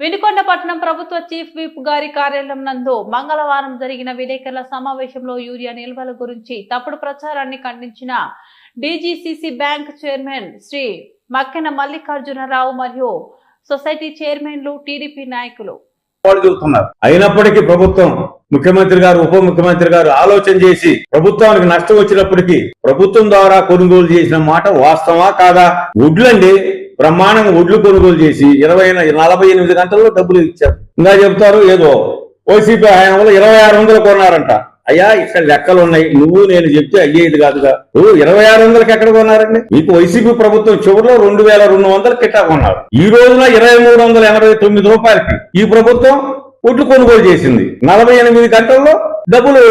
వినుకొండ పట్టణం ప్రభుత్వ chief whip గారి కార్యాలయం నందు మంగళవారం జరిగిన విలేకరుల సమావేశంలో యూరియా నిల్వల గురించి తప్పుడు ప్రచారాన్ని ఖండించిన DGCC bank chairman Shri Makkena Mallikarjunarao మరియు సొసైటీ చైర్మన్లు టీడీపీ నాయకులు. అయినప్పటికీ ప్రభుత్వం ముఖ్యమంత్రి గారు ఉప ముఖ్యమంత్రి గారు ఆలోచన చేసి ప్రభుత్వానికి నష్టం వచ్చినప్పటికీ ప్రభుత్వం ద్వారా కొనుగోలు చేసిన మాట వాస్తవా కాదా? వడ్లండి. బ్రహ్మాండంగా వడ్లు కొనుగోలు చేసి ఇరవై నలభై ఎనిమిది గంటల్లో డబ్బులు ఇచ్చారు. ఇంకా చెప్తారు ఏదో ఓసీపీ హయాంలో ఇరవై ఆరు వందలు కొన్నారంట. అయ్యా ఇక్కడ లెక్కలు ఉన్నాయి. నువ్వు నేను చెప్తే అయ్యేది కాదుగా. నువ్వు ఇరవై ఆరు వందలకి ఎక్కడ కొన్నారండి? మీకు వైసీపీ ప్రభుత్వం చివరిలో రెండు వేల రెండు వందలు కిట్టా కొన్నారు. ఈ రోజున ఇరవై మూడు వందల ఎనభై తొమ్మిది రూపాయలకి ఈ ప్రభుత్వం ఒడ్లు కొనుగోలు చేసింది. నలభై ఎనిమిది గంటల్లో డబ్బులు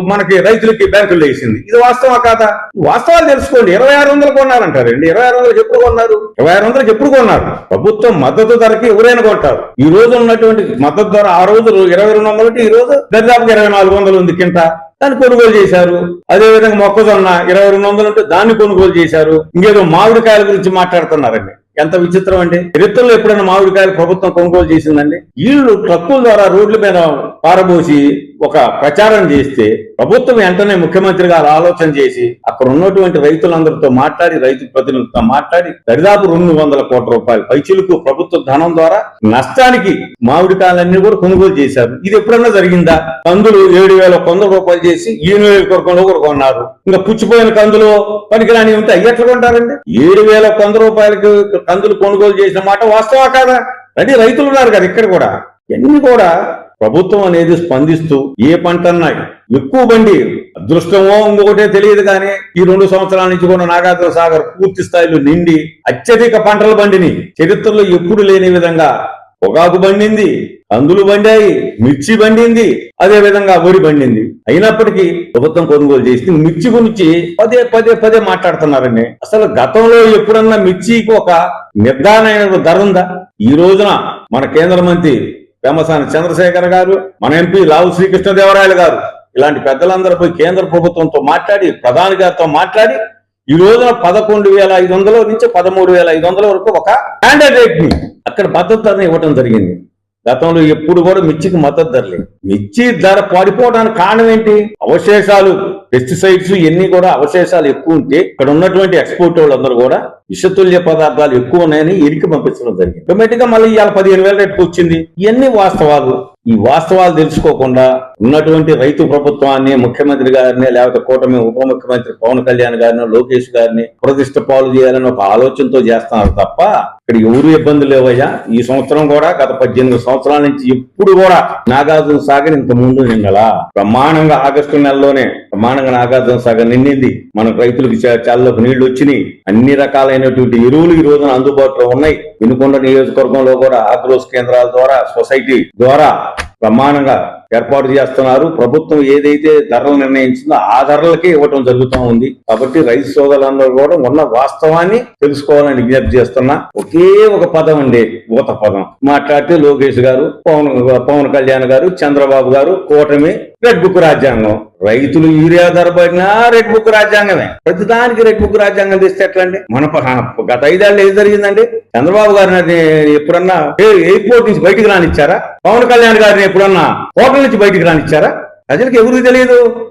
మనకి రైతులకి బ్యాంకులు వేసింది. ఇది వాస్తవా కాదా? వాస్తవాలు తెలుసుకోండి. ఇరవై ఆరు వందలు కొన్నారంటారండి. ఇరవై ఆరు వందలు ఎప్పుడు కొన్నారు? ఇరవై ఆరు వందలు ఎప్పుడు కొన్నారు? ప్రభుత్వం మద్దతు ధరకి ఎవరైనా కొంటారు. ఈ రోజు ఉన్నటువంటి మద్దతు ధర ఆ రోజు ఇరవై రెండు వందలు ఈ రోజు దరిదాపుకి ఇరవై నాలుగు వందలు ఉంది కింట. దాన్ని కొనుగోలు చేశారు. అదే విధంగా మొక్కజొన్న ఇరవై రెండు వందలు ఉంటే దాన్ని కొనుగోలు చేశారు. ఇంకేదో మామిడికాయల గురించి మాట్లాడుతున్నారండి. ఎంత విచిత్రం అండి. చరిత్రలో ఎప్పుడైనా మామిడికాయలు ప్రభుత్వం కొనుగోలు చేసిందండి? వీళ్ళు ట్రక్కుల ద్వారా రోడ్ల మీద పారబోసి ఒక ప్రచారం చేస్తే ప్రభుత్వం వెంటనే ముఖ్యమంత్రి గారు ఆలోచన చేసి అక్కడ ఉన్నటువంటి రైతులందరితో మాట్లాడి రైతు ప్రతినిధులతో మాట్లాడి దరిదాపు రెండు వందల కోట్ల రూపాయలు పైచులకు ప్రభుత్వ ధనం ద్వారా నష్టానికి మామిడికాయలన్నీ కూడా కొనుగోలు చేశారు. ఇది ఎప్పుడన్నా జరిగిందా? కందులు ఏడు వేల వంద రూపాయలు చేసి ఎనిమిది కొరకు కొరకంలో కూడా కొన్నారు. ఇంకా పుచ్చిపోయిన కందులు పనికిరాని ఉంటే అవి ఎట్లా కొంటారండి? ఏడు వేల వంద రూపాయలకు కందులు కొనుగోలు చేసిన మాట వాస్తవా కాదా? అంటే రైతులు ఉన్నారు కదా ఇక్కడ కూడా. ఇవన్నీ కూడా ప్రభుత్వం అనేది స్పందిస్తూ ఏ పంట అన్నా ఎక్కువ బండి అదృష్టమో ఇంకొకటే తెలియదు కానీ ఈ రెండు సంవత్సరాల నుంచి కూడా నాగార్జున సాగర్ పూర్తి స్థాయిలో నిండి అత్యధిక పంటల బండిని చరిత్రలో ఎప్పుడు లేని విధంగా పొగాకు బండింది కందులు బండాయి మిర్చి బండింది అదే విధంగా వరి బండింది అయినప్పటికీ ప్రభుత్వం కొనుగోలు చేసి మిర్చి గురించి పదే పదే పదే మాట్లాడుతున్నారండి. అసలు గతంలో ఎప్పుడన్నా మిర్చికి ఒక నిర్ధారణ ధర ఉందా? ఈ రోజున మన కేంద్ర మంత్రి వేమసాని చంద్రశేఖర్ గారు మన ఎంపీ లావు శ్రీకృష్ణదేవరాయలు గారు. ఇలాంటి పెద్దలందరూ పోయి కేంద్ర ప్రభుత్వంతో మాట్లాడి ప్రధాని గారితో మాట్లాడి ఈ రోజున పదకొండు వేల ఐదు వందల నుంచి పదమూడు వేల ఐదు వందల వరకు ఒక క్యాండిడేట్ని అక్కడ మద్దతు ధరని ఇవ్వడం జరిగింది. గతంలో ఎప్పుడు కూడా మిర్చికి మద్దతు ధరలేదు మిర్చి ధర పడిపోవడానికి కారణం ఏంటి? అవశేషాలు పెస్టిసైడ్స్ ఇవన్నీ కూడా అవశేషాలు ఎక్కువ ఉంటే ఇక్కడ ఉన్నటువంటి ఎక్స్పోర్ట్ వాళ్ళందరూ కూడా విషతుల్య పదార్థాలు ఎక్కువ ఉన్నాయని ఇరికి పంపించడం జరిగింది. ఆటోమేటిక్గా మళ్ళీ ఇవాళ పదిహేను వేల రేటుకు వచ్చింది. ఇవన్నీ వాస్తవాలు. ఈ వాస్తవాలు తెలుసుకోకుండా ఉన్నటువంటి రైతు ప్రభుత్వాన్ని ముఖ్యమంత్రి గారిని లేకపోతే కూటమి ఉప ముఖ్యమంత్రి పవన్ కళ్యాణ్ గారిని లోకేష్ గారిని ప్రతిష్ట పాలు చేయాలని ఒక ఆలోచనతో చేస్తున్నారు తప్ప ఇక్కడ ఎవరు ఇబ్బందులు లేవయ్యా? ఈ సంవత్సరం కూడా గత పద్దెనిమిది సంవత్సరాల నుంచి ఎప్పుడు కూడా నాగార్జున సాగర్ ఇంత ముందు నిండలా? బ్రహ్మాండంగా ఆగస్టు నెలలోనే బ్రహ్మాండంగా నాగార్జున సాగర్ నిండింది. మనకు రైతులకు చా- చాలకు నీళ్ళు వచ్చినాయి. అన్ని రకాలైనటువంటి ఎరువులు ఈ రోజున అందుబాటులో ఉన్నాయి. వినుకొండ నియోజకవర్గంలో కూడా ఆగ్రోస్ కేంద్రాల ద్వారా సొసైటీ ద్వారా బ్రహ్మాండంగా ఏర్పాటు చేస్తున్నారు. ప్రభుత్వం ఏదైతే ధరలు నిర్ణయించిందో ఆ ధరలకే ఇవ్వటం జరుగుతూ ఉంది. కాబట్టి రైతు సోదరులందరూ కూడా ఉన్న వాస్తవాన్ని తెలుసుకోవాలని విజ్ఞప్తి చేస్తున్నా. ఒకే ఒక పదం అండి ఊత పదం. మాట్లాడితే లోకేష్ గారు పవన్ పవన్ కళ్యాణ్ గారు చంద్రబాబు గారు కూటమి రెడ్ బుక్ రాజ్యాంగం. రైతులు యూరియా ధర పడినా రెడ్ బుక్ రాజ్యాంగమే. ప్రతిదానికి రెడ్ బుక్ రాజ్యాంగం తెస్తే ఎట్లండి? మన గత ఐదేళ్ళు ఏం జరిగిందండి? చంద్రబాబు గారిని ఎప్పుడన్నా ఏ- ఎయిర్పోర్ట్ నుంచి బయటికి రానిచ్చారా? పవన్ కళ్యాణ్ గారిని ఎప్పుడన్నా హోటల్ నుంచి బయటికి రానిచ్చారా? ప్రజలకు ఎవరికి తెలియదు?